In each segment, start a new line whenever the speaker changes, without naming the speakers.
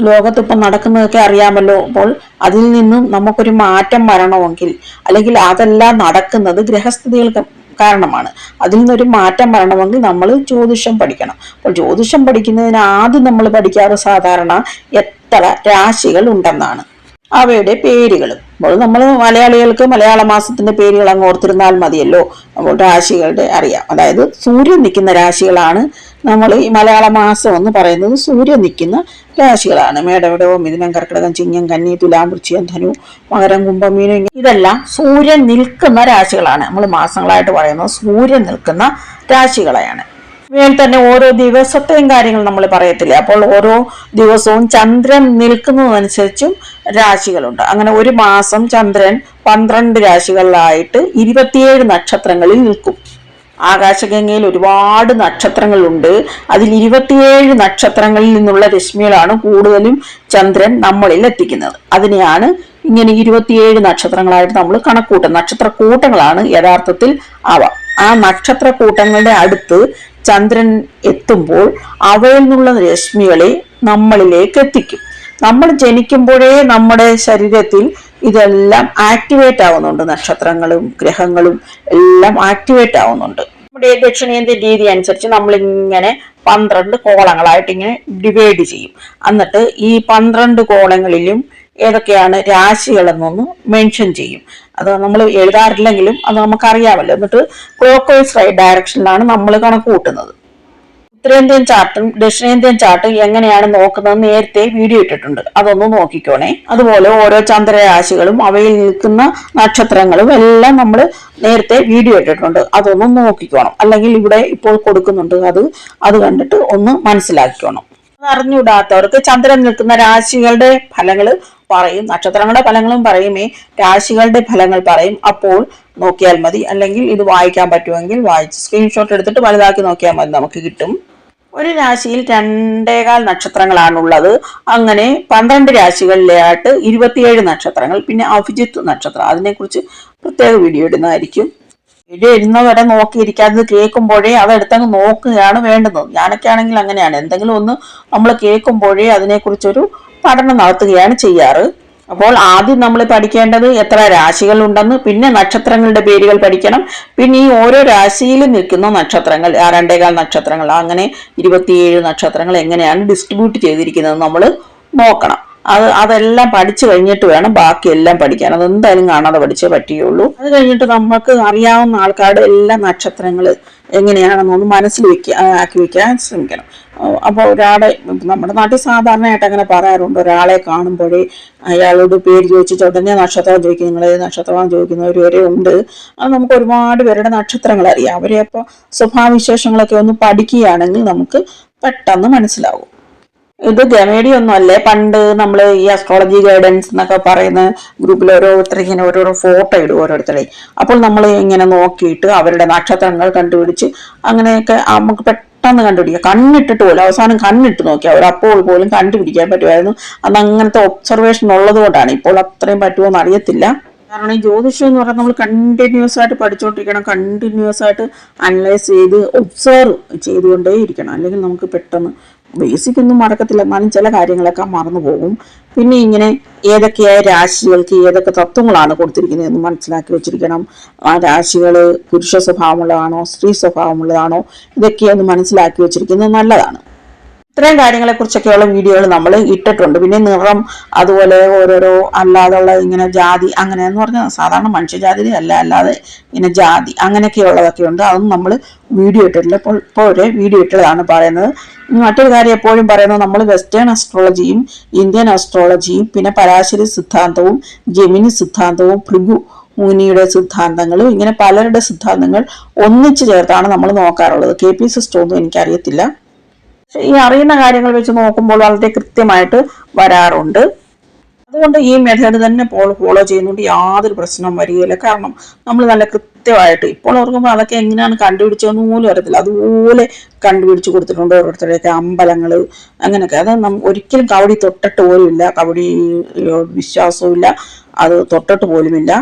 ലോകത്ത് ഇപ്പം നടക്കുന്നതൊക്കെ അറിയാമല്ലോ. അപ്പോൾ അതിൽ നിന്നും നമുക്കൊരു മാറ്റം വരണമെങ്കിൽ അല്ലെങ്കിൽ അതെല്ലാം നടക്കുന്നത് ഗ്രഹസ്ഥിതികൾക്ക് കാരണമാണ്. അതിൽ നിന്നൊരു മാറ്റം വരണമെങ്കിൽ നമ്മൾ ജ്യോതിഷം പഠിക്കണം. അപ്പോൾ ജ്യോതിഷം പഠിക്കുന്നതിന് ആദ്യം നമ്മൾ പഠിക്കാറ് സാധാരണ എത്ര രാശികൾ ഉണ്ടെന്നാണ്. അവയുടെ പേരുകളും അപ്പോൾ നമ്മൾ മലയാളികൾക്ക് മലയാള മാസത്തിന്റെ പേരുകൾ അങ്ങ് ഓർത്തിരുന്നാൽ മതിയല്ലോ. അപ്പോൾ രാശികളുടെ അറിയാം. അതായത് സൂര്യൻ നിൽക്കുന്ന രാശികളാണ് നമ്മൾ ഈ മലയാള മാസം എന്ന് പറയുന്നത് സൂര്യൻ നിൽക്കുന്ന രാശികളാണ്. മേടവിടവും മിഥുനം കർക്കിടകം ചിങ്ങം കന്നി തുലാം വൃശ്ചികം ധനു മകരം കുംഭം മീനം ഇതെല്ലാം സൂര്യൻ നിൽക്കുന്ന രാശികളാണ്. നമ്മൾ മാസങ്ങളായിട്ട് പറയുന്നത് സൂര്യൻ നിൽക്കുന്ന രാശികളെയാണ്. ഇവയിൽ തന്നെ ഓരോ ദിവസത്തെയും കാര്യങ്ങൾ നമ്മൾ പറയത്തില്ല? അപ്പോൾ ഓരോ ദിവസവും ചന്ദ്രൻ നിൽക്കുന്നതനുസരിച്ചും രാശികളുണ്ട്. അങ്ങനെ ഒരു മാസം ചന്ദ്രൻ പന്ത്രണ്ട് രാശികളിലായിട്ട് ഇരുപത്തിയേഴ് നക്ഷത്രങ്ങളിൽ നിൽക്കും. ആകാശഗംഗയിൽ ഒരുപാട് നക്ഷത്രങ്ങളുണ്ട്. അതിൽ ഇരുപത്തിയേഴ് നക്ഷത്രങ്ങളിൽ നിന്നുള്ള രശ്മികളാണ് കൂടുതലും ചന്ദ്രൻ നമ്മളിൽ എത്തിക്കുന്നത്. അതിനെയാണ് ഇങ്ങനെ ഇരുപത്തിയേഴ് നക്ഷത്രങ്ങളായിട്ട് നമ്മൾ കണക്കൂട്ടും നക്ഷത്ര കൂട്ടങ്ങളാണ് യഥാർത്ഥത്തിൽ അവ. ആ നക്ഷത്ര കൂട്ടങ്ങളുടെ അടുത്ത് ചന്ദ്രൻ എത്തുമ്പോൾ അവയിൽ നിന്നുള്ള രശ്മികളെ നമ്മളിലേക്ക് എത്തിക്കും. നമ്മൾ ജനിക്കുമ്പോഴേ നമ്മുടെ ശരീരത്തിൽ ഇതെല്ലാം ആക്ടിവേറ്റ് ആവുന്നുണ്ട്. നക്ഷത്രങ്ങളും ഗ്രഹങ്ങളും എല്ലാം ആക്ടിവേറ്റ് ആവുന്നുണ്ട്. നമ്മുടെ ദക്ഷിണേന്ത്യ രീതി അനുസരിച്ച് നമ്മളിങ്ങനെ പന്ത്രണ്ട് കോളങ്ങളായിട്ട് ഇങ്ങനെ ഡിവൈഡ് ചെയ്യും. എന്നിട്ട് ഈ പന്ത്രണ്ട് കോളങ്ങളിലും ഏതൊക്കെയാണ് രാശികളെന്നൊന്ന് മെൻഷൻ ചെയ്യും. അത് നമ്മൾ എഴുതാറില്ലെങ്കിലും അത് നമുക്കറിയാമല്ലോ. എന്നിട്ട് ക്ലോക്ക് വൈസ് ഡയറക്ഷനിലാണ് നമ്മൾ കണക്ക് കൂട്ടുന്നത് ഉത്തരേന്ത്യൻ ചാർട്ടും ദക്ഷിണേന്ത്യൻ ചാർട്ടും എങ്ങനെയാണ് നോക്കുന്നത് നേരത്തെ വീഡിയോ ഇട്ടിട്ടുണ്ട്. അതൊന്ന് നോക്കിക്കോണേ. അതുപോലെ ഓരോ ചന്ദ്രരാശികളും അവയിൽ നിൽക്കുന്ന നക്ഷത്രങ്ങളും എല്ലാം നമ്മൾ നേരത്തെ വീഡിയോ ഇട്ടിട്ടുണ്ട്. അതൊന്ന് നോക്കിക്കോണം. അല്ലെങ്കിൽ ഇവിടെ ഇപ്പോൾ കൊടുക്കുന്നുണ്ട് അത്. അത് കണ്ടിട്ട് ഒന്ന് മനസ്സിലാക്കിക്കോണം. അത് ചന്ദ്രൻ നിൽക്കുന്ന രാശികളുടെ ഫലങ്ങൾ പറയും. നക്ഷത്രങ്ങളുടെ ഫലങ്ങളും പറയുമേ രാശികളുടെ ഫലങ്ങൾ പറയും. അപ്പോൾ നോക്കിയാൽ മതി. അല്ലെങ്കിൽ ഇത് വായിക്കാൻ പറ്റുമെങ്കിൽ വായിച്ച് സ്ക്രീൻഷോട്ട് എടുത്തിട്ട് വലുതാക്കി നോക്കിയാൽ മതി. നമുക്ക് കിട്ടും. ഒരു രാശിയിൽ രണ്ടേകാൽ നക്ഷത്രങ്ങളാണുള്ളത്. അങ്ങനെ പന്ത്രണ്ട് രാശികളിലായിട്ട് ഇരുപത്തിയേഴ് നക്ഷത്രങ്ങൾ പിന്നെ അഭിജിത്ത് നക്ഷത്രം. അതിനെക്കുറിച്ച് പ്രത്യേക വീഡിയോ ഇടുന്നതായിരിക്കും. വീഡിയോ ഇടുന്നവരെ നോക്കിയിരിക്കാതെ കേൾക്കുമ്പോഴേ അതെടുത്തങ്ങ് നോക്കുകയാണ് വേണ്ടുന്നത്. ഞാനൊക്കെ ആണെങ്കിൽ അങ്ങനെയാണ്. എന്തെങ്കിലും ഒന്ന് നമ്മൾ കേൾക്കുമ്പോഴേ അതിനെക്കുറിച്ചൊരു പഠനം നടത്തുകയാണ് ചെയ്യാറ്. അപ്പോൾ ആദ്യം നമ്മൾ പഠിക്കേണ്ടത് എത്ര രാശികൾ ഉണ്ടെന്ന് പിന്നെ നക്ഷത്രങ്ങളുടെ പേരുകൾ പഠിക്കണം പിന്നെ ഈ ഓരോ രാശിയിൽ നിൽക്കുന്ന നക്ഷത്രങ്ങൾ രണ്ടേകാൽ നക്ഷത്രങ്ങൾ അങ്ങനെ ഇരുപത്തിയേഴ് നക്ഷത്രങ്ങൾ എങ്ങനെയാണ് ഡിസ്ട്രിബ്യൂട്ട് ചെയ്തിരിക്കുന്നത് നമ്മൾ നോക്കണം. അത് അതെല്ലാം പഠിച്ചു കഴിഞ്ഞിട്ട് വേണം ബാക്കിയെല്ലാം പഠിക്കാൻ. അതെന്തായാലും കാണാതെ പഠിച്ചേ പറ്റുകയുള്ളൂ. അത് കഴിഞ്ഞിട്ട് നമുക്ക് അറിയാവുന്ന ആൾക്കാരുടെ എല്ലാ നക്ഷത്രങ്ങൾ എങ്ങനെയാണെന്നൊന്ന് മനസ്സിൽ വെക്കുക ആക്കി വെക്കാൻ ശ്രമിക്കണം. അപ്പോൾ ഒരാളെ നമ്മുടെ നാട്ടിൽ സാധാരണയായിട്ട് അങ്ങനെ പറയാറുണ്ട്. ഒരാളെ കാണുമ്പോഴേ അയാളോട് പേര് ചോദിച്ചിട്ട് ഉടനെ നക്ഷത്രം ചോദിക്കും. നിങ്ങൾ നക്ഷത്രമാണ് ചോദിക്കുന്നവർ വരെ ഉണ്ട്. അത് നമുക്ക് ഒരുപാട് പേരുടെ നക്ഷത്രങ്ങൾ അറിയാം അവരെ അപ്പോൾ സ്വഭാവവിശേഷങ്ങളൊക്കെ ഒന്ന് പഠിക്കുകയാണെങ്കിൽ നമുക്ക് പെട്ടെന്ന് മനസ്സിലാവും. ഇത് ഗമേഡി ഒന്നും അല്ലേ പണ്ട് നമ്മൾ ഈ അസ്ട്രോളജി ഗൈഡൻസ് എന്നൊക്കെ പറയുന്ന ഗ്രൂപ്പിൽ ഓരോരുത്തർ ഇങ്ങനെ ഓരോരോ ഫോട്ടോ ഇടും ഓരോരുത്തരെ. അപ്പോൾ നമ്മൾ ഇങ്ങനെ നോക്കിയിട്ട് അവരുടെ നക്ഷത്രങ്ങൾ കണ്ടുപിടിച്ച് അങ്ങനെയൊക്കെ നമുക്ക് പെട്ടെന്ന് കണ്ടുപിടിക്കാം. കണ്ണിട്ടിട്ട് പോലും അവസാനം കണ്ണിട്ട് നോക്കി അവർ അപ്പോൾ പോലും കണ്ടുപിടിക്കാൻ പറ്റുമായിരുന്നു. അന്ന് അങ്ങനത്തെ ഒബ്സർവേഷൻ ഉള്ളത് കൊണ്ടാണ്. ഇപ്പോൾ അത്രയും പറ്റുമോ എന്ന് അറിയത്തില്ല. കാരണം ഈ ജ്യോതിഷം എന്ന് പറഞ്ഞാൽ നമ്മൾ കണ്ടിന്യൂസ് ആയിട്ട് പഠിച്ചുകൊണ്ടിരിക്കണം കണ്ടിന്യൂസ് ആയിട്ട് അനലൈസ് ചെയ്ത് ഒബ്സർവ് ചെയ്തുകൊണ്ടേ ഇരിക്കണം അല്ലെങ്കിൽ നമുക്ക് പെട്ടെന്ന് ബേസിക് ഒന്നും മറക്കത്തില്ല. എന്നാലും ചില കാര്യങ്ങളൊക്കെ മറന്നു പോകും. പിന്നെ ഇങ്ങനെ ഏതൊക്കെയായ രാശികൾക്ക് ഏതൊക്കെ തത്വങ്ങളാണ് കൊടുത്തിരിക്കുന്നത് എന്ന് മനസ്സിലാക്കി വെച്ചിരിക്കണം. ആ രാശികൾ പുരുഷ സ്വഭാവമുള്ളതാണോ സ്ത്രീ സ്വഭാവമുള്ളതാണോ ഇതൊക്കെയൊന്ന് മനസ്സിലാക്കി വെച്ചിരിക്കുന്നത് നല്ലതാണ്. ഇത്രയും കാര്യങ്ങളെ കുറിച്ചൊക്കെയുള്ള വീഡിയോകൾ നമ്മൾ ഇട്ടിട്ടുണ്ട്. പിന്നെ നിറം അതുപോലെ ഓരോരോ അല്ലാതുള്ള ഇങ്ങനെ ജാതി അങ്ങനെ എന്ന് പറഞ്ഞാൽ സാധാരണ മനുഷ്യജാതി അല്ല അല്ലാതെ ഇങ്ങനെ ജാതി അങ്ങനെയൊക്കെയുള്ളതൊക്കെ ഉണ്ട്. അതൊന്നും നമ്മൾ വീഡിയോ ഇട്ടിട്ടില്ല. ഇപ്പോൾ ഇപ്പോൾ ഒരു വീഡിയോ ഇട്ടതാണ് പറയുന്നത്. മറ്റൊരു കാര്യം എപ്പോഴും പറയുന്നത് നമ്മൾ വെസ്റ്റേൺ അസ്ട്രോളജിയും ഇന്ത്യൻ അസ്ട്രോളജിയും പിന്നെ പരാശരി സിദ്ധാന്തവും ജമിനി സിദ്ധാന്തവും ഭൃഗു മുനിയുടെ സിദ്ധാന്തങ്ങളും ഇങ്ങനെ പലരുടെ സിദ്ധാന്തങ്ങൾ ഒന്നിച്ചു ചേർത്താണ് നമ്മൾ നോക്കാറുള്ളത്. കെ പി സിസ്റ്റമൊന്നും എനിക്കറിയത്തില്ല. പക്ഷെ ഈ അറിയുന്ന കാര്യങ്ങൾ വെച്ച് നോക്കുമ്പോൾ വളരെ കൃത്യമായിട്ട് വരാറുണ്ട്. അതുകൊണ്ട് ഈ മെത്തേഡ് തന്നെ ഫോളോ ഫോളോ ചെയ്യുന്നുണ്ട് യാതൊരു പ്രശ്നവും വരികയില്ല. കാരണം നമ്മൾ നല്ല കൃത്യമായിട്ട് ഇപ്പോൾ ഓർക്കുമ്പോൾ അതൊക്കെ എങ്ങനെയാണ് കണ്ടുപിടിച്ചതെന്ന് പോലും അറിയത്തില്ല. അതുപോലെ കണ്ടുപിടിച്ച് കൊടുത്തിട്ടുണ്ട് ഓരോരുത്തരുടെയൊക്കെ അമ്പലങ്ങൾ അങ്ങനെയൊക്കെ. അത് നം ഒരിക്കലും കവടി തൊട്ടിട്ട് പോലുമില്ല. കവടി വിശ്വാസവും ഇല്ല അത് തൊട്ടിട്ട് പോലുമില്ല.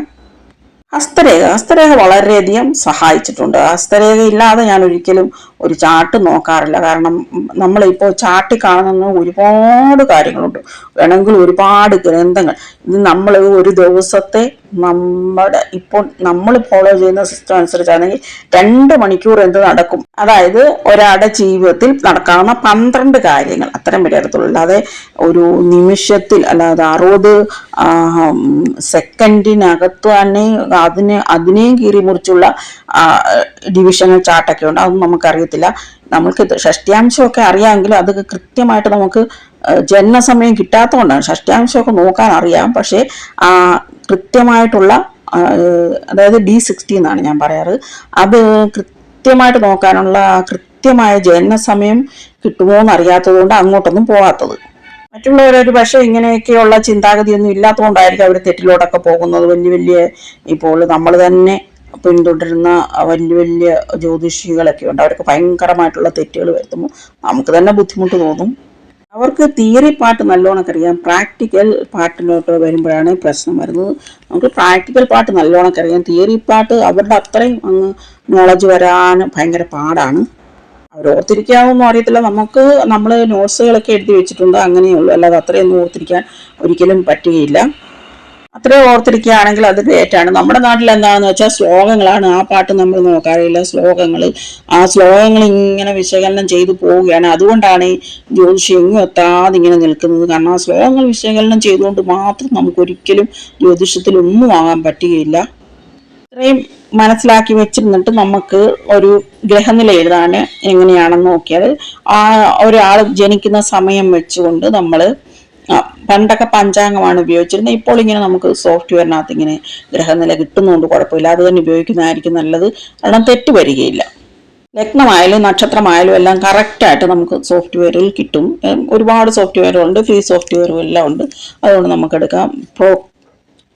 ഹസ്തരേഖ. ഹസ്തരേഖ വളരെയധികം സഹായിച്ചിട്ടുണ്ട്. ഹസ്തരേഖ ഇല്ലാതെ ഞാൻ ഒരിക്കലും ഒരു ചാട്ട് നോക്കാറില്ല. കാരണം നമ്മളിപ്പോൾ ചാട്ടി കാണുന്ന ഒരുപാട് കാര്യങ്ങളുണ്ട്. വേണമെങ്കിൽ ഒരുപാട് ഗ്രന്ഥങ്ങൾ. ഇത് നമ്മൾ ഒരു ദിവസത്തെ നമ്മുടെ ഇപ്പോൾ നമ്മൾ ഫോളോ ചെയ്യുന്ന സിസ്റ്റം അനുസരിച്ചാണെങ്കിൽ രണ്ട് മണിക്കൂർ എന്ത് നടക്കും? അതായത് ഒരാളുടെ ജീവിതത്തിൽ നടക്കാവുന്ന പന്ത്രണ്ട് കാര്യങ്ങൾ അത്രയും വരെയത്തുള്ളൂ അല്ലാതെ ഒരു നിമിഷത്തിൽ അല്ലാതെ അറുപത് സെക്കൻഡിനകത്ത് തന്നെ അതിനെ അതിനെയും കീറി മുറിച്ചുള്ള ഡിവിഷണൽ ചാർട്ടൊക്കെ ഉണ്ട്. അതൊന്നും നമുക്കറിയത്തില്ല നമ്മൾക്ക് ഷഷ്ടിയാംശമൊക്കെ അറിയാമെങ്കിലും അത് കൃത്യമായിട്ട് നമുക്ക് ജനനസമയം കിട്ടാത്തതുകൊണ്ടാണ്. ഷഷ്ടിയാംശമൊക്കെ നോക്കാൻ അറിയാം. പക്ഷേ കൃത്യമായിട്ടുള്ള അതായത് ഡി സിക്സ്റ്റി എന്നാണ് ഞാൻ പറയാറ്. അത് കൃത്യമായിട്ട് നോക്കാനുള്ള കൃത്യമായ ജനനസമയം കിട്ടുമോ എന്ന് കൊണ്ട് അങ്ങോട്ടൊന്നും പോകാത്തത് മറ്റുള്ളവരൊരു പക്ഷേ ഇങ്ങനെയൊക്കെയുള്ള ചിന്താഗതിയൊന്നും ഇല്ലാത്തതുകൊണ്ടായിരിക്കും അവർ തെറ്റിലോട്ടൊക്കെ പോകുന്നത്. വലിയ വലിയ ഇപ്പോൾ നമ്മൾ തന്നെ പിന്തുടരുന്ന വലിയ വലിയ ജ്യോതിഷികളൊക്കെ ഉണ്ട്. അവർക്ക് ഭയങ്കരമായിട്ടുള്ള തെറ്റുകൾ വരുത്തുമ്പോൾ നമുക്ക് തന്നെ ബുദ്ധിമുട്ട് തോന്നും. അവർക്ക് തിയറി പാട്ട് നല്ലോണം അറിയാം. പ്രാക്ടിക്കൽ പാട്ടിലോട്ട് വരുമ്പോഴാണ് പ്രശ്നം വരുന്നത്. നമുക്ക് പ്രാക്ടിക്കൽ പാട്ട് നല്ലോണം അറിയാം. തിയറി പാട്ട് അവരുടെ അത്രയും അങ്ങ് നോളജ് വരാൻ ഭയങ്കര പാടാണ്. അവർ ഓർത്തിരിക്കാമെന്നും അറിയത്തില്ല. നമുക്ക് നമ്മൾ നോട്ട്സുകളൊക്കെ എഴുതി വെച്ചിട്ടുണ്ട്. അങ്ങനെയുള്ളൂ അല്ലാതെ അത്രയൊന്നും ഓർത്തിരിക്കാൻ ഒരിക്കലും പറ്റുകയില്ല. അത്രയും ഓർത്തിരിക്കുകയാണെങ്കിൽ അത് ഗ്രേറ്റാണ് നമ്മുടെ നാട്ടിൽ എന്താണെന്ന് വെച്ചാൽ ശ്ലോകങ്ങളാണ് ആ പാട്ട് നമ്മൾ നോക്കാറില്ല. ശ്ലോകങ്ങൾ ആ ശ്ലോകങ്ങൾ ഇങ്ങനെ വിശകലനം ചെയ്തു പോവുകയാണ്. അതുകൊണ്ടാണ് ജ്യോതിഷി എങ്ങും എത്താതെ ഇങ്ങനെ നിൽക്കുന്നത്. കാരണം ആ ശ്ലോകങ്ങൾ വിശകലനം ചെയ്തുകൊണ്ട് മാത്രം നമുക്കൊരിക്കലും ജ്യോതിഷത്തിൽ ഒന്നും ആകാൻ പറ്റുകയില്ല. ഇത്രയും മനസ്സിലാക്കി വെച്ചിരുന്നിട്ട് നമുക്ക് ഒരു ഗ്രഹനില എഴുതാൻ എങ്ങനെയാണെന്ന് നോക്കിയാൽ ആ ഒരാൾ ജനിക്കുന്ന സമയം വെച്ചുകൊണ്ട് നമ്മൾ പണ്ടൊക്കെ പഞ്ചാംഗമാണ് ഉപയോഗിച്ചിരുന്നത് ഇപ്പോൾ ഇങ്ങനെ നമുക്ക് സോഫ്റ്റ്വെയറിനകത്ത് ഇങ്ങനെ ഗ്രഹനില കിട്ടുന്നതുകൊണ്ട് കുഴപ്പമില്ല. അത് തന്നെ ഉപയോഗിക്കുന്നതായിരിക്കും നല്ലത്. കാരണം തെറ്റ് വരികയില്ല. ലഗ്നമായാലും നക്ഷത്രമായാലും എല്ലാം കറക്റ്റായിട്ട് നമുക്ക് സോഫ്റ്റ്വെയറിൽ കിട്ടും. ഒരുപാട് സോഫ്റ്റ്വെയറുകളുണ്ട്. ഫ്രീ സോഫ്റ്റ്വെയറും എല്ലാം ഉണ്ട്. അതുകൊണ്ട് നമുക്കെടുക്കാം. പ്രോ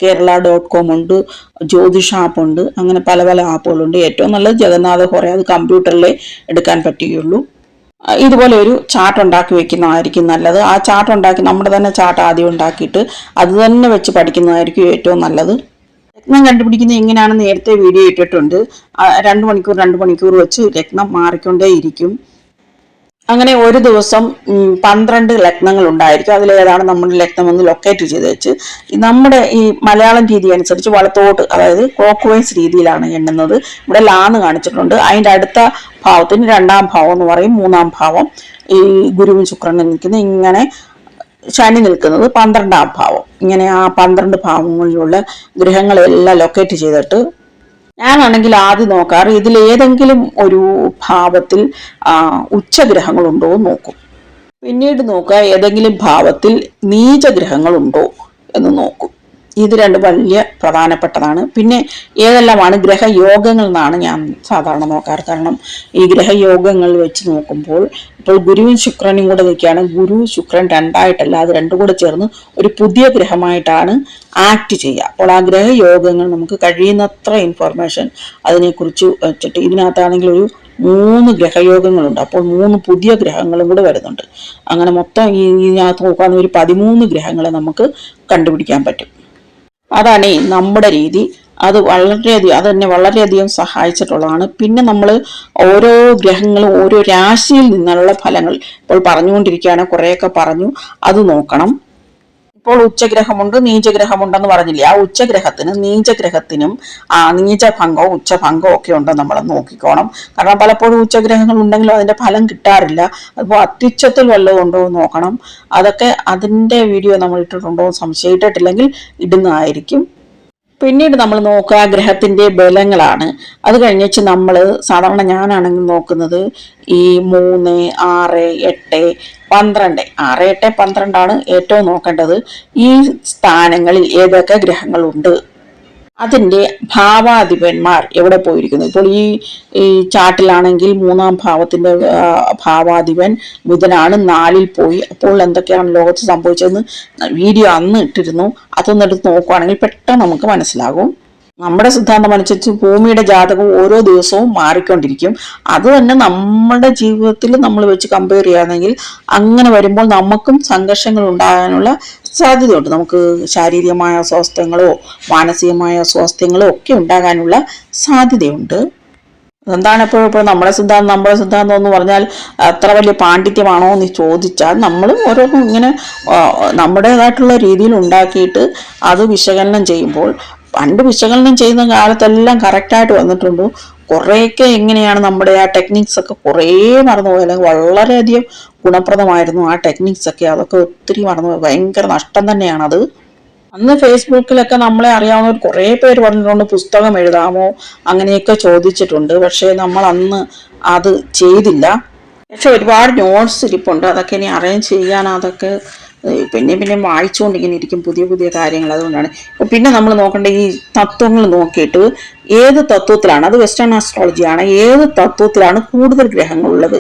കേരള ഡോട്ട് കോം ഉണ്ട്. ജ്യോതിഷ ആപ്പ് ഉണ്ട്. അങ്ങനെ പല പല ആപ്പുകളുണ്ട്. ഏറ്റവും നല്ലത് ജഗന്നാഥ ഹോറ അത് കമ്പ്യൂട്ടറിലേ എടുക്കാൻ പറ്റുകയുള്ളൂ. ഇതുപോലെ ഒരു ചാർട്ട് ഉണ്ടാക്കി വെക്കുന്നതായിരിക്കും നല്ലത്. ആ ചാർട്ട് ഉണ്ടാക്കി നമ്മുടെ തന്നെ ചാർട്ട് ആദ്യം ഉണ്ടാക്കിയിട്ട് അത് തന്നെ വെച്ച് പഠിക്കുന്നതായിരിക്കും ഏറ്റവും നല്ലത്. രത്നം കണ്ടുപിടിക്കുന്നത് എങ്ങനെയാണെന്ന് നേരത്തെ വീഡിയോ ഇട്ടിട്ടുണ്ട്. രണ്ട് മണിക്കൂർ രണ്ട് മണിക്കൂർ വെച്ച് രത്നം മാറിക്കൊണ്ടേ ഇരിക്കും അങ്ങനെ ഒരു ദിവസം പന്ത്രണ്ട് ലഗ്നങ്ങൾ ഉണ്ടായിരിക്കും. അതിലേതാണ് നമ്മുടെ ലഗ്നം ഒന്ന് ലൊക്കേറ്റ് ചെയ്ത് വെച്ച്. നമ്മുടെ ഈ മലയാളം രീതി അനുസരിച്ച് വളത്തോട്ട് അതായത് ക്ലോക്ക് വൈസ് രീതിയിലാണ് എണ്ണുന്നത്. ഇവിടെ ലാന്ന് കാണിച്ചിട്ടുണ്ട്. അതിന്റെ അടുത്ത ഭാവത്തിന് രണ്ടാം ഭാവം എന്ന് പറയും മൂന്നാം ഭാവം. ഈ ഗുരുവും ശുക്രനും നിൽക്കുന്ന ഇങ്ങനെ ശനി നിൽക്കുന്നത് പന്ത്രണ്ടാം ഭാവം. ഇങ്ങനെ ആ പന്ത്രണ്ട് ഭാവങ്ങളിലുള്ള ഗ്രഹങ്ങളെല്ലാം ലൊക്കേറ്റ് ചെയ്തിട്ട് ഞാനാണെങ്കിൽ ആദ്യം നോക്കാറ് ഇതിൽ ഏതെങ്കിലും ഒരു ഭാവത്തിൽ ഉച്ചഗ്രഹങ്ങളുണ്ടോ എന്ന് നോക്കും. പിന്നീട് നോക്കുക ഏതെങ്കിലും ഭാവത്തിൽ നീചഗ്രഹങ്ങളുണ്ടോ എന്ന് നോക്കും. ഇത് രണ്ട് വലിയ പ്രധാനപ്പെട്ടതാണ്. പിന്നെ ഏതെല്ലാമാണ് ഗ്രഹയോഗങ്ങൾ എന്നാണ് ഞാൻ സാധാരണ നോക്കാറ്. കാരണം ഈ ഗ്രഹയോഗങ്ങൾ വെച്ച് നോക്കുമ്പോൾ ഇപ്പോൾ ഗുരുവും ശുക്രനും കൂടെ നിൽക്കുകയാണ്. ഗുരു ശുക്രൻ രണ്ടായിട്ടല്ല അത് രണ്ടും കൂടെ ചേർന്ന് ഒരു പുതിയ ഗ്രഹമായിട്ടാണ് ആക്ട് ചെയ്യുക. അപ്പോൾ ആ ഗ്രഹയോഗങ്ങൾ നമുക്ക് കഴിയുന്നത്ര ഇൻഫോർമേഷൻ അതിനെക്കുറിച്ച് വെച്ചിട്ട് ഇതിനകത്താണെങ്കിൽ ഒരു മൂന്ന് ഗ്രഹയോഗങ്ങളുണ്ട്. അപ്പോൾ മൂന്ന് പുതിയ ഗ്രഹങ്ങളും കൂടെ വരുന്നുണ്ട്. അങ്ങനെ മൊത്തം ഈ ഇതിനകത്ത് നോക്കുകയാണെങ്കിൽ ഒരു പതിമൂന്ന് ഗ്രഹങ്ങളെ നമുക്ക് കണ്ടുപിടിക്കാൻ പറ്റും. അതാണ് നമ്മുടെ രീതി. അത് വളരെയധികം അത് എന്നെ വളരെയധികം സഹായിച്ചിട്ടുള്ളതാണ്. പിന്നെ നമ്മൾ ഓരോ ഗ്രഹങ്ങളും ഓരോ രാശിയിൽ നിന്നുള്ള ഫലങ്ങൾ ഇപ്പോൾ പറഞ്ഞുകൊണ്ടിരിക്കുകയാണ് കുറേയൊക്കെ പറഞ്ഞു. അത് നോക്കണം. ഇപ്പോൾ ഉച്ചഗ്രഹമുണ്ട് നീചഗ്രഹമുണ്ടെന്ന് പറഞ്ഞില്ലേ? ആ ഉച്ചഗ്രഹത്തിന് നീചഗ്രഹത്തിനും ആ നീചഭംഗവും ഉച്ചഭംഗവും ഒക്കെ ഉണ്ടെന്ന് നമ്മൾ നോക്കിക്കോണം. കാരണം പലപ്പോഴും ഉച്ചഗ്രഹങ്ങൾ ഉണ്ടെങ്കിലും അതിന്റെ ഫലം കിട്ടാറില്ല. അപ്പോൾ അത്യുച്ചത്തിൽ വല്ലതും ഉണ്ടോ എന്ന് നോക്കണം. അതൊക്കെ അതിന്റെ വീഡിയോ നമ്മൾ ഇട്ടിട്ടുണ്ടോ സംശയിട്ടിട്ടില്ലെങ്കിൽ ഇടുന്നതായിരിക്കും. പിന്നീട് നമ്മൾ നോക്കുക ഗ്രഹത്തിന്റെ ബലങ്ങളാണ്. അത് കഴിഞ്ഞിച്ച് നമ്മൾ സാധാരണ ഞാനാണെങ്കിൽ നോക്കുന്നത് ഈ മൂന്ന് ആറ് എട്ട് പന്ത്രണ്ട്. ആറ് എട്ട് പന്ത്രണ്ടാണ് ഏറ്റവും നോക്കേണ്ടത്. ഈ സ്ഥാനങ്ങളിൽ ഏതൊക്കെ ഗ്രഹങ്ങളുണ്ട്? അതിന്റെ ഭാവാധിപന്മാർ എവിടെ പോയിരിക്കുന്നു? ഇപ്പോൾ ഈ ഈ ചാട്ടിലാണെങ്കിൽ മൂന്നാം ഭാവത്തിന്റെ ഭാവാധിപൻ ബുധനാണ് നാലിൽ പോയി. അപ്പോൾ എന്തൊക്കെയാണ് ലോകത്ത് സംഭവിച്ചതെന്ന് വീഡിയോ അന്ന് ഇട്ടിരുന്നു. അതൊന്നെടുത്ത് നോക്കുവാണെങ്കിൽ പെട്ടെന്ന് നമുക്ക് മനസ്സിലാകും. നമ്മുടെ സിദ്ധാന്തം അനുസരിച്ച് ഭൂമിയുടെ ജാതകം ഓരോ ദിവസവും മാറിക്കൊണ്ടിരിക്കും. അത് തന്നെ നമ്മുടെ ജീവിതത്തിൽ നമ്മൾ വെച്ച് കമ്പയർ ചെയ്യുകയാണെങ്കിൽ അങ്ങനെ വരുമ്പോൾ നമുക്കും സംഘർഷങ്ങൾ ഉണ്ടാകാനുള്ള സാധ്യതയുണ്ട്. നമുക്ക് ശാരീരികമായ അസ്വാസ്ഥ്യങ്ങളോ മാനസികമായ അസ്വാസ്ഥ്യങ്ങളോ ഒക്കെ ഉണ്ടാകാനുള്ള സാധ്യതയുണ്ട്. എന്താണ് ഇപ്പോൾ ഇപ്പോൾ നമ്മുടെ സിദ്ധാന്തം നമ്മുടെ സിദ്ധാന്തം എന്ന് പറഞ്ഞാൽ അത്ര വലിയ പാണ്ഡിത്യമാണോ എന്ന് ചോദിച്ചാൽ നമ്മൾ ഓരോന്നും ഇങ്ങനെ നമ്മുടേതായിട്ടുള്ള രീതിയിൽ ഉണ്ടാക്കിയിട്ട് അത് വിശകലനം ചെയ്യുമ്പോൾ പണ്ട് വിശകലനം ചെയ്യുന്ന കാലത്തെല്ലാം കറക്റ്റായിട്ട് വന്നിട്ടുണ്ട്. കുറേയൊക്കെ എങ്ങനെയാണ് നമ്മുടെ ആ ടെക്നിക്സ് ഒക്കെ കുറേ മറന്നുപോയി. അല്ലെങ്കിൽ വളരെയധികം ഗുണപ്രദമായിരുന്നു ആ ടെക്നിക്സ് ഒക്കെ. അതൊക്കെ ഒത്തിരി മറന്നുപോയി. ഭയങ്കര നഷ്ടം തന്നെയാണത് അന്ന് ഫേസ്ബുക്കിലൊക്കെ നമ്മളെ അറിയാവുന്നവർ കുറേ പേര് പറഞ്ഞിട്ടുണ്ട് പുസ്തകം എഴുതാമോ? അങ്ങനെയൊക്കെ ചോദിച്ചിട്ടുണ്ട്. പക്ഷേ നമ്മൾ അന്ന് അത് ചെയ്തില്ല. പക്ഷെ ഒരുപാട് നോട്ട്സ് ഇരിപ്പുണ്ട്. അതൊക്കെ ഇനി അറേഞ്ച് ചെയ്യാൻ അതൊക്കെ പിന്നെ പിന്നെ വായിച്ചുകൊണ്ടിങ്ങനെ ഇരിക്കും പുതിയ പുതിയ കാര്യങ്ങൾ അതുകൊണ്ടാണ്. പിന്നെ നമ്മൾ നോക്കേണ്ട ഈ തത്വങ്ങൾ നോക്കിയിട്ട് ഏത് തത്വത്തിലാണ് അത് വെസ്റ്റേൺ ആസ്ട്രോളജി ആസ്ട്രോളജിയാണ് ഏത് തത്വത്തിലാണ് കൂടുതൽ ഗ്രഹങ്ങളുള്ളത്?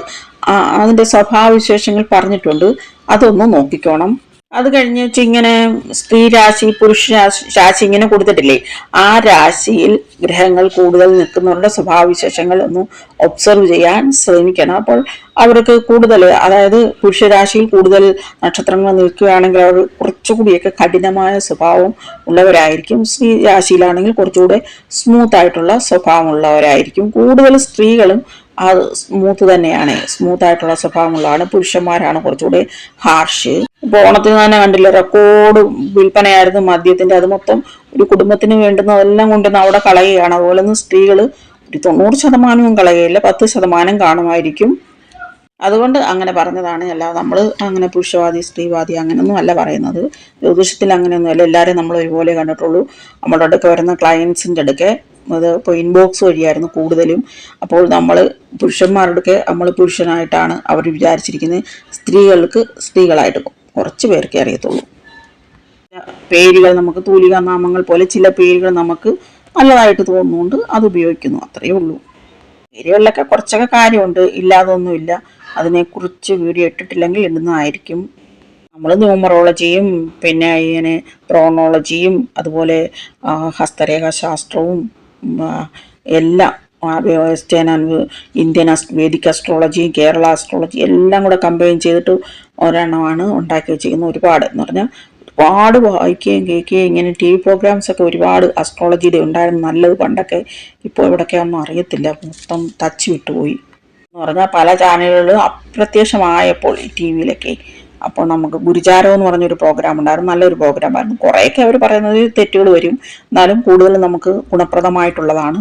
അതിന്റെ സ്വഭാവവിശേഷങ്ങൾ പറഞ്ഞിട്ടുണ്ട്. അതൊന്ന് നോക്കിക്കോണം. അത് കഴിഞ്ഞ് വെച്ച് ഇങ്ങനെ സ്ത്രീ രാശി പുരുഷ രാശി രാശി ഇങ്ങനെ കൊടുത്തിട്ടില്ലേ? ആ രാശിയിൽ ഗ്രഹങ്ങൾ കൂടുതൽ നിൽക്കുന്നവരുടെ സ്വഭാവവിശേഷങ്ങൾ ഒന്ന് ഒബ്സർവ് ചെയ്യാൻ ശ്രമിക്കണം. അപ്പോൾ അവർക്ക് കൂടുതൽ അതായത് പുരുഷരാശിയിൽ കൂടുതൽ നക്ഷത്രങ്ങൾ നിൽക്കുകയാണെങ്കിൽ അവർ കുറച്ചുകൂടിയൊക്കെ കഠിനമായ സ്വഭാവം ഉള്ളവരായിരിക്കും. സ്ത്രീ രാശിയിലാണെങ്കിൽ കുറച്ചുകൂടെ സ്മൂത്ത് ആയിട്ടുള്ള സ്വഭാവമുള്ളവരായിരിക്കും കൂടുതൽ സ്ത്രീകളും അത് സ്മൂത്ത് തന്നെയാണ്. സ്മൂത്ത് ആയിട്ടുള്ള സ്വഭാവങ്ങളാണ് പുരുഷന്മാരാണ് കുറച്ചുകൂടി ഹാർഷ് ഇപ്പൊ ഓണത്തിന് തന്നെ കണ്ടില്ല റെക്കോർഡ് വിൽപ്പനയായിരുന്നു മദ്യത്തിന്റെ. അത് മൊത്തം ഒരു കുടുംബത്തിന് വേണ്ടുന്നതെല്ലാം കൊണ്ടുവന്ന് അവിടെ കളയുകയാണ്. അതുപോലെ തന്നെ സ്ത്രീകൾ ഒരു തൊണ്ണൂറ് ശതമാനവും കളയുകയില്ല പത്ത് ശതമാനം കാണുമായിരിക്കും. അതുകൊണ്ട് അങ്ങനെ പറഞ്ഞതാണ്. അല്ലാതെ നമ്മൾ അങ്ങനെ പുരുഷവാദി സ്ത്രീവാദി അങ്ങനെയൊന്നും അല്ല പറയുന്നത്. ജ്യോതിഷത്തിൽ അങ്ങനെയൊന്നുമല്ല എല്ലാവരെയും നമ്മൾ ഒരുപോലെ കണ്ടിട്ടുള്ളൂ. നമ്മുടെ അടുക്ക വരുന്ന ക്ലയൻസിന്റെ അടുക്കെ അത് ഇപ്പോൾ ഇൻബോക്സ് വഴിയായിരുന്നു കൂടുതലും. അപ്പോൾ നമ്മൾ പുരുഷന്മാരുടെ നമ്മൾ പുരുഷനായിട്ടാണ് അവർ വിചാരിച്ചിരിക്കുന്നത്. സ്ത്രീകൾക്ക് സ്ത്രീകളായിട്ട് കുറച്ച് പേർക്കേ അറിയത്തുള്ളൂ. പേരുകൾ നമുക്ക് തൂലിക നാമങ്ങൾ പോലെ ചില പേരുകൾ നമുക്ക് നല്ലതായിട്ട് തോന്നുന്നുണ്ട്. അത് ഉപയോഗിക്കുന്നു. അത്രയേ ഉള്ളൂ. പേരുകളിലൊക്കെ കുറച്ചൊക്കെ കാര്യമുണ്ട്. ഇല്ലാതൊന്നുമില്ല. അതിനെക്കുറിച്ച് വീഡിയോ ഇട്ടിട്ടില്ലെങ്കിൽ ഇടുന്നതായിരിക്കും. നമ്മൾ ന്യൂമറോളജിയും പിന്നെ ഇങ്ങനെ ക്രോണോളജിയും അതുപോലെ ഹസ്തരേഖാശാസ്ത്രവും ശാസ്ത്രവും എല്ലാം western and Indian Vedic astrology Kerala astrology എല്ലാം കൂടെ കമ്പൈൻ ചെയ്തിട്ട് ഒരെണ്ണമാണ് ഉണ്ടാക്കി വെച്ചിരിക്കുന്നത്. ഒരുപാട് എന്ന് പറഞ്ഞാൽ ഒരുപാട് വായിക്കുകയും കേൾക്കുകയും ഇങ്ങനെ ടി വി പ്രോഗ്രാംസൊക്കെ ഒരുപാട് അസ്ട്രോളജിയുടെ ഉണ്ടായിരുന്നു. നല്ലത് പണ്ടൊക്കെ ഇപ്പോൾ ഇവിടെയൊക്കെ ഒന്നും അറിയത്തില്ല. മൊത്തം തച്ചു വിട്ടുപോയി. എന്ന് പറഞ്ഞാൽ പല ചാനലുകളും അപ്രത്യക്ഷമായപ്പോൾ ഈ ടി വിയിലൊക്കെ അപ്പോൾ നമുക്ക് ഗുരുചാരം എന്ന് പറഞ്ഞൊരു പ്രോഗ്രാം ഉണ്ടായിരുന്നു. നല്ലൊരു പ്രോഗ്രാം ആയിരുന്നു. കുറേയൊക്കെ അവർ പറയുന്നത് തെറ്റുകൾ വരും. എന്നാലും കൂടുതൽ നമുക്ക് ഗുണപ്രദമായിട്ടുള്ളതാണ്.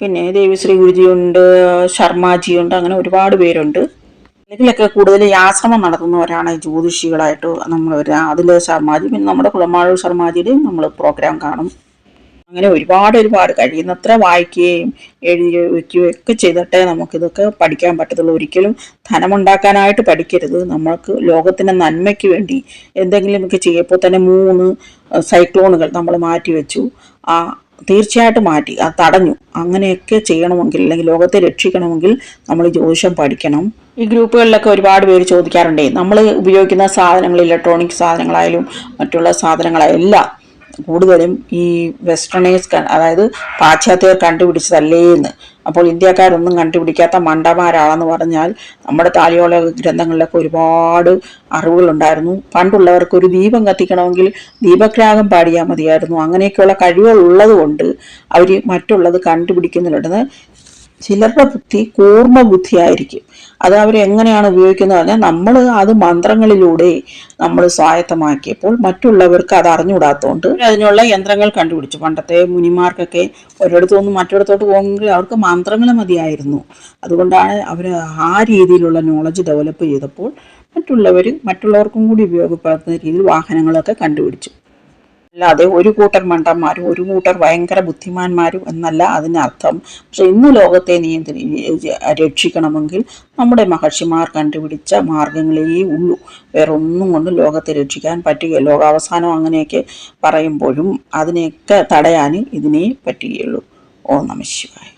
പിന്നെ ദേവിശ്രീ ഗുരുജിയുണ്ട് ശർമാജിയുണ്ട് അങ്ങനെ ഒരുപാട് പേരുണ്ട്. ഇതിലൊക്കെ കൂടുതൽ ആശ്രമം നടത്തുന്നവരാണ് ഈ ജ്യോതിഷികളായിട്ട് നമ്മൾ വരുന്നത്. അതിൽ ശർമാജി പിന്നെ നമ്മുടെ കുളമാഴൂർ ശർമാജിയുടെയും നമ്മൾ പ്രോഗ്രാം കാണും. അങ്ങനെ ഒരുപാട് ഒരുപാട് കഴിയുന്നത്ര വായിക്കുകയും എഴുതി വയ്ക്കുകയും ഒക്കെ ചെയ്തിട്ടേ നമുക്കിതൊക്കെ പഠിക്കാൻ പറ്റത്തുള്ളൂ. ഒരിക്കലും ധനമുണ്ടാക്കാനായിട്ട് പഠിക്കരുത്. നമ്മൾക്ക് ലോകത്തിന്റെ നന്മയ്ക്ക് വേണ്ടി എന്തെങ്കിലുമൊക്കെ ചെയ്യപ്പോൾ തന്നെ മൂന്ന് സൈക്ലോണുകൾ നമ്മൾ മാറ്റി വെച്ചു. ആ തീർച്ചയായിട്ടും മാറ്റി അത് തടഞ്ഞു. അങ്ങനെയൊക്കെ ചെയ്യണമെങ്കിൽ അല്ലെങ്കിൽ ലോകത്തെ രക്ഷിക്കണമെങ്കിൽ നമ്മൾ ജ്യോതിഷം പഠിക്കണം. ഈ ഗ്രൂപ്പുകളിലൊക്കെ ഒരുപാട് പേര് ചോദിക്കാറുണ്ട് നമ്മൾ ഉപയോഗിക്കുന്ന സാധനങ്ങൾ ഇലക്ട്രോണിക് സാധനങ്ങളായാലും മറ്റുള്ള സാധനങ്ങളായാലും എല്ലാം കൂടുതലും ഈ വെസ്റ്റേണേഴ്സ് അതായത് പാശ്ചാത്യർ കണ്ടുപിടിച്ചതല്ലേ എന്ന്. അപ്പോൾ ഇന്ത്യക്കാരൊന്നും കണ്ടുപിടിക്കാത്ത മണ്ടമാരാണെന്ന് പറഞ്ഞാൽ നമ്മുടെ താലിയോള ഗ്രന്ഥങ്ങളിലൊക്കെ ഒരുപാട് അറിവുകളുണ്ടായിരുന്നു. പണ്ടുള്ളവർക്ക് ഒരു ദീപം കത്തിക്കണമെങ്കിൽ ദീപഗ്രാഹം പാടിയാൽ മതിയായിരുന്നു. അങ്ങനെയൊക്കെയുള്ള കഴിവുകൾ ഉള്ളത് കൊണ്ട് അവർ മറ്റുള്ളത് കണ്ടുപിടിക്കുന്നില്ലെന്ന് ചിലരുടെ ബുദ്ധി കൂർമ്മ ബുദ്ധിയായിരിക്കും അത് അവരെങ്ങനെയാണ് ഉപയോഗിക്കുന്നത് പറഞ്ഞാൽ നമ്മൾ അത് മന്ത്രങ്ങളിലൂടെ നമ്മൾ സ്വായത്തമാക്കിയപ്പോൾ മറ്റുള്ളവർക്ക് അത് അറിഞ്ഞുകൂടാത്തതുകൊണ്ട് അതിനുള്ള യന്ത്രങ്ങൾ കണ്ടുപിടിച്ചു. പണ്ടത്തെ മുനിമാർക്കൊക്കെ ഒരിടത്തു നിന്ന് മറ്റൊരിടത്തോട്ട് പോകുമെങ്കിൽ അവർക്ക് മന്ത്രങ്ങൾ മതിയായിരുന്നു. അതുകൊണ്ടാണ് അവർ ആ രീതിയിലുള്ള നോളജ് ഡെവലപ്പ് ചെയ്തപ്പോൾ മറ്റുള്ളവർ മറ്റുള്ളവർക്കും കൂടി ഉപയോഗപ്പെടുത്തുന്ന രീതിയിൽ വാഹനങ്ങളൊക്കെ കണ്ടുപിടിച്ചു. അല്ലാതെ ഒരു കൂട്ടർ മണ്ടന്മാരും ഒരു കൂട്ടർ ഭയങ്കര ബുദ്ധിമാന്മാരും എന്നല്ല അതിനർത്ഥം. പക്ഷെ ഇന്ന് ലോകത്തെ നിയന്ത്രി രക്ഷിക്കണമെങ്കിൽ നമ്മുടെ മഹർഷിമാർ കണ്ടുപിടിച്ച മാർഗങ്ങളേ ഉള്ളൂ. വേറെ ഒന്നും കൊണ്ട് ലോകത്തെ രക്ഷിക്കാൻ പറ്റുകയോ ലോകാവസാനം അങ്ങനെയൊക്കെ പറയുമ്പോഴും അതിനെയൊക്കെ തടയാൻ ഇതിനേ പറ്റുകയുള്ളൂ. ഓ നമ ശിവായ.